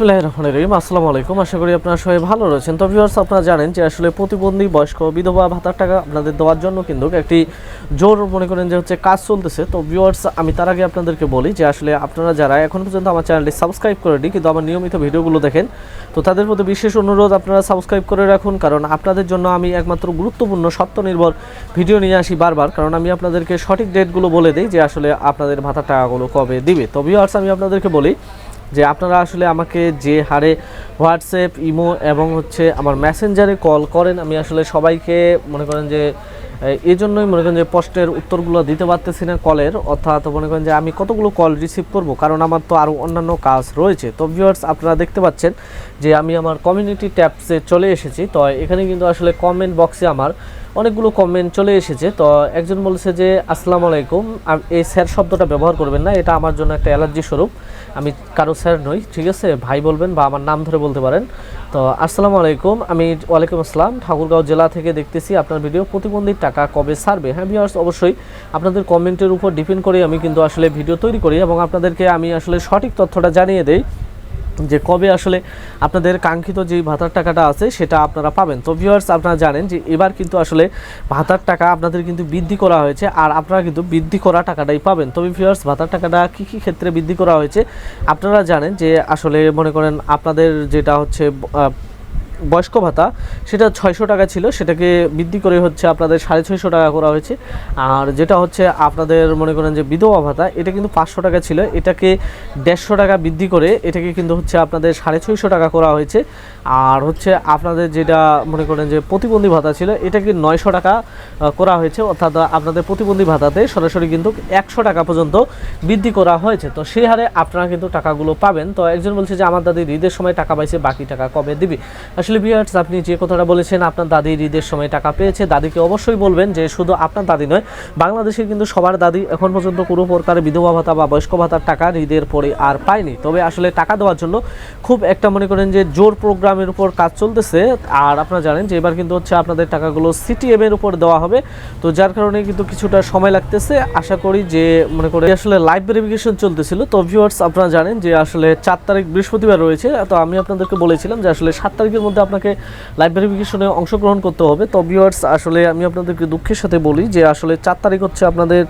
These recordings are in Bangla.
আসসালামু আলাইকুম আশা করি আপনারা সবাই ভালো রয়েছেন। তো ভিউয়ার্স আপনারা জানেন যে আসলে প্রতিবন্ধী, বয়স্ক, বিধবা, ভাতার টাকা আপনাদের দেওয়ার জন্য কিন্তু একটি জোর মনে করেন যে হচ্ছে কাজ চলতেছে। তো ভিউয়ার্স আমি তার আগে আপনাদেরকে বলি যে আসলে আপনারা যারা এখন পর্যন্ত আমার চ্যানেলটি সাবস্ক্রাইব করেনি কিন্তু আমার নিয়মিত ভিডিওগুলো দেখেন, তো তাদের প্রতি বিশেষ অনুরোধ আপনারা সাবস্ক্রাইব করে রাখুন, কারণ আপনাদের জন্য আমি একমাত্র গুরুত্বপূর্ণ সত্য নির্ভর ভিডিও নিয়ে আসি বারবার, কারণ আমি আপনাদেরকে সঠিক ডেটগুলো বলে দিই যে আসলে আপনাদের ভাতার টাকাগুলো কবে দিবে। তো ভিউয়ার্স আমি আপনাদেরকে বলি যে আপনারা আসলে আমাকে যে হারে হোয়াটসঅ্যাপ, ইমো এবং হচ্ছে আমার মেসেঞ্জারে কল করেন, আমি আসলে সবাইকে মনে করেন যে এই জন্যই মনে করেন যে প্রশ্নের উত্তরগুলো দিতে পারতেছি না কলের। অর্থাৎ মনে করেন যে আমি কতগুলো কল রিসিভ করব? কারণ আমার তো আরও অন্যান্য কাজ রয়েছে। তো ভিউয়ার্স আপনারা দেখতে পাচ্ছেন যে আমি আমার কমিউনিটি ট্যাবসে চলে এসেছি। তো এখানে কিন্তু আসলে কমেন্ট বক্সে আমার অনেকগুলো কমেন্ট চলে এসেছে। তো একজন বলেছে যে, আসসালামু আলাইকুম। এই স্যার শব্দটা ব্যবহার করবেন না। এটা আমার জন্য একটা অ্যালার্জি স্বরূপ। আমি কারও স্যার নই, ঠিক আছে? ভাই বলবেন বা আমার নাম ধরে বলতে পারেন। তো, আসসালামু আলাইকুম। আমি ওয়ালাইকুম আসসালাম। ঠাকুরগাঁও জেলা থেকে দেখতেছি আপনার ভিডিও প্রতিবন্ধী কবে ছাড়বে? হ্যাঁ ভিউয়ার্স অবশ্যই আপনাদের কমেন্টের উপর ডিপেন্ড করে আমি কিন্তু আসলে ভিডিও তৈরি করি এবং আপনাদেরকে আমি আসলে সঠিক তথ্যটা জানিয়ে দেই যে কবে আসলে আপনাদের কাঙ্ক্ষিত যে ভাতার টাকাটা আছে সেটা আপনারা পাবেন। তো ভিউয়ার্স আপনারা জানেন যে এবার কিন্তু আসলে ভাতার টাকা আপনাদের কিন্তু বৃদ্ধি করা হয়েছে আর আপনারা কিন্তু বৃদ্ধি করা টাকাটাই পাবেন। তবে ভিউয়ার্স ভাতার টাকাটা কী কী ক্ষেত্রে বৃদ্ধি করা হয়েছে? আপনারা জানেন যে আসলে মনে করেন আপনাদের যেটা হচ্ছে বয়স্ক ভাতা, সেটা ছয়শো টাকা ছিল, সেটাকে বৃদ্ধি করে হচ্ছে আপনাদের সাড়ে ছয়শো টাকা করা হয়েছে। আর যেটা হচ্ছে আপনাদের মনে করেন যে বিধবা ভাতা, এটা কিন্তু পাঁচশো টাকা ছিল, এটাকে দেড়শো টাকা বৃদ্ধি করে এটাকে কিন্তু হচ্ছে আপনাদের সাড়ে ছয়শো টাকা করা হয়েছে। আর হচ্ছে আপনাদের যেটা মনে করেন যে প্রতিবন্ধী ভাতা ছিল, এটাকে নয়শো টাকা করা হয়েছে, অর্থাৎ আপনাদের প্রতিবন্ধী ভাতাতে সরাসরি কিন্তু একশো টাকা পর্যন্ত বৃদ্ধি করা হয়েছে। তো সেই হারে আপনারা কিন্তু টাকাগুলো পাবেন। তো একজন বলছে যে, আমার দাদি ঈদের সময় টাকা পাইছে, বাকি টাকা কবে দিবি? আসলে বিয়ার্স আপনি যে কথাটা বলেছেন, আপনার দাদি ঈদের সময় টাকা পেয়েছে, দাদিকে অবশ্যই বলবেন যে শুধু আপনার দাদি নয়, বাংলাদেশের কিন্তু সবার দাদি এখন পর্যন্ত কোনো প্রকার বিধবা ভাতা বা বয়স্ক ভাতার টাকা ঈদের পরে আর পায়নি। তবে আসলে টাকা দেওয়ার জন্য খুব একটা মনে করেন যে জোর প্রোগ্রামের উপর কাজ চলতেছে। আর আপনারা জানেন যে এবার কিন্তু হচ্ছে আপনাদের টাকাগুলো সিটিএম এর উপর দেওয়া হবে। তো যার কারণে কিন্তু কিছুটা সময় লাগতেছে। আশা করি যে মনে করে আসলে লাইভ ভেরিফিকেশন চলতেছিল। তো ভিউয়ার্স আপনারা জানেন যে আসলে চার তারিখ বৃহস্পতিবার রয়েছে। তো আমি আপনাদেরকে বলেছিলাম যে আসলে সাত তারিখের মধ্যে আপনাকে লাইভ ভেরিফিকেশনে অংশগ্রহণ করতে হবে। তো ভিউয়ার্স আসলে আমি আপনাদেরকে দুঃখের সাথে বলি যে, আসলে চার তারিখ হচ্ছে আপনাদের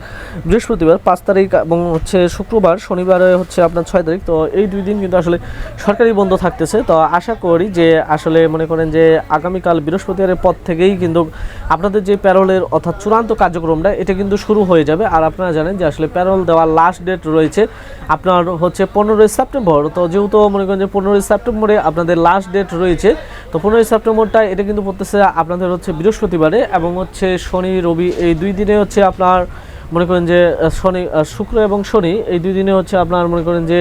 বৃহস্পতিবার, পাঁচ তারিখ এবং হচ্ছে শুক্রবার, শনিবারে হচ্ছে আপনার ছয় তারিখ। তো এই দুই দিন কিন্তু আসলে সরকারি বন্ধ থাকতেছে। তো আশা করি যে, আসলে মনে করেন যে, আগামীকাল বৃহস্পতিবারের পর থেকেই কিন্তু আপনাদের যে প্যারোলের অর্থাৎ চূড়ান্ত কার্যক্রমটা, এটা কিন্তু শুরু হয়ে যাবে। আর আপনারা জানেন যে, আসলে প্যারোল দেওয়ার লাস্ট ডেট রয়েছে আপনার হচ্ছে পনেরোই সেপ্টেম্বর। তো যেহেতু মনে করেন যে, পনেরোই সেপ্টেম্বরে আপনাদের লাস্ট ডেট রয়েছে তো পনেরোই সেপ্টেম্বরটা এটা কিন্তু পড়তেছে আপনাদের হচ্ছে বৃহস্পতিবারে এবং হচ্ছে শনি, রবি এই দুই দিনে হচ্ছে আপনার মনে করেন যে শনি শুক্র এবং শনি এই দুই দিনে হচ্ছে আপনার মনে করেন যে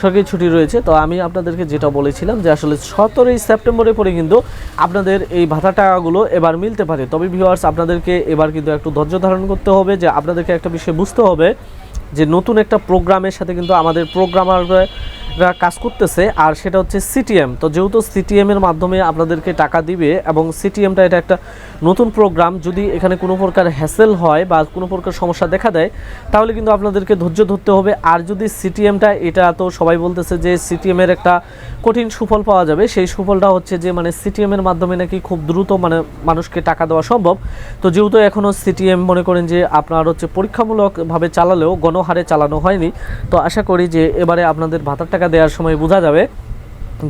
সরকারি ছুটি রয়েছে। তো আমি আপনাদেরকে যেটা বলেছিলাম যে আসলে সতেরোই সেপ্টেম্বরে পরে কিন্তু আপনাদের এই ভাতা টাকাগুলো এবার মিলতে পারে। তবে ভিউয়ার্স আপনাদেরকে এবার কিন্তু একটু ধৈর্য ধারণ করতে হবে যে আপনাদেরকে একটা বিষয় বুঝতে হবে যে নতুন একটা প্রোগ্রামের সাথে কিন্তু আমাদের প্রোগ্রামাররা কাজ করতেছে, আর সেটা হচ্ছে সিটিএম তো যেহেতু সিটিএম এর মাধ্যমে আপনাদেরকে টাকা দিবে এবং সিটিএমটা এটা একটা নতুন প্রোগ্রাম যদি এখানে কোনো প্রকার হ্যাসেল হয় বা কোনো প্রকার সমস্যা দেখা দেয়, তাহলে কিন্তু আপনাদেরকে ধৈর্য ধরতে হবে। আর যদি সিটিএমটা এটা তো সবাই বলতেছে যে সিটিএম এর একটা কঠিন সুফল পাওয়া যাবে, সেই সুফলটা হচ্ছে যে মানে সিটিএম এর মাধ্যমে নাকি খুব দ্রুত মানে মানুষকে টাকা দেওয়া সম্ভব। তো যেহেতু এখনও সিটিএম মনে করেন যে আপনার হচ্ছে পরীক্ষামূলকভাবে চালালেও গণহারে চালানো হয়নি, তো আশা করি যে এবারে আপনাদের ভাতার টাকা দেওয়ার সময় বোঝা যাবে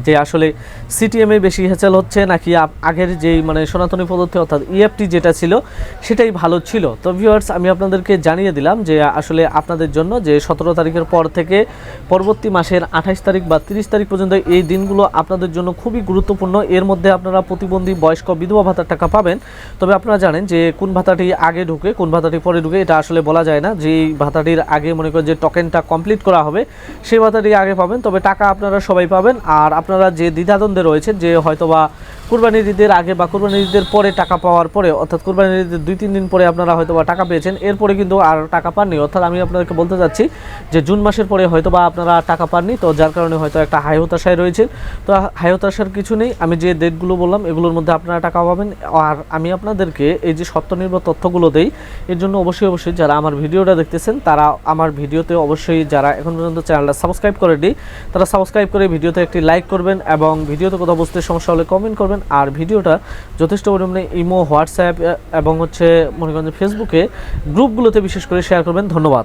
যে আসলে সিটিএমে বেশি হেঁচেল হচ্ছে নাকি আগের যেই মানে সনাতনী পদ্ধতি অর্থাৎ ইএফটি যেটা ছিল, সেটাই ভালো ছিল? তো ভিউয়ার্স আমি আপনাদেরকে জানিয়ে দিলাম যে আসলে আপনাদের জন্য যে সতেরো তারিখের পর থেকে পরবর্তী মাসের আঠাশ তারিখ বা তিরিশ তারিখ পর্যন্ত এই দিনগুলো আপনাদের জন্য খুবই গুরুত্বপূর্ণ। এর মধ্যে আপনারা প্রতিবন্ধী বয়স্ক বিধবা ভাতার টাকা পাবেন। তবে আপনারা জানেন যে কোন ভাতাটি আগে ঢুকে, কোন ভাতাটি পরে ঢুকে, এটা আসলে বলা যায় না। যে ভাতাটির আগে মনে করেন যে টোকেনটা কমপ্লিট করা হবে, সেই ভাতাটি আগে পাবেন। তবে টাকা আপনারা সবাই পাবেন। আর আপনারা যে দ্বিধাদ্বন্দ্বে রয়েছেন যে হয়তোবা কুরবানির ঈদের আগে বা কুরবানির ঈদের পরে টাকা পাওয়ার পরে, অর্থাৎ কুরবানির ঈদের দুই, তিন দিন পরে আপনারা হয়তোবা টাকা পেয়েছেন, এরপরে কিন্তু আর টাকা পাননি। অর্থাৎ আমি আপনাদেরকে বলতে চাচ্ছি যে জুন মাসের পরে হয়তোবা আপনারা টাকা পাননি, তো যার কারণে হয়তো একটা হাই হতাশায় রয়েছেন। তো হাই হতাশার কিছু নেই, আমি যে ডেটগুলো বললাম, এগুলোর মধ্যে আপনারা টাকা পাবেন। আর আমি আপনাদেরকে এই যে সত্যনির্ভর তথ্যগুলো দেই, এর জন্য অবশ্যই অবশ্যই যারা আমার ভিডিওটা দেখতেছেন, তারা আমার ভিডিওতে অবশ্যই যারা এখন পর্যন্ত চ্যানেলটা সাবস্ক্রাইব করে দিই তারা সাবস্ক্রাইব করে ভিডিওতে একটি লাইক করবেন এবং ভিডিওতে কথা বুঝতে সমস্যা হলে কমেন্ট করবেন। আর ভিডিওটা যথেষ্ট পরিমাণে ইমো হোয়াটসঅ্যাপ এবং হচ্ছে মনে করেন ফেসবুকে গ্রুপগুলোতে বিশেষ করে শেয়ার করবেন। ধন্যবাদ।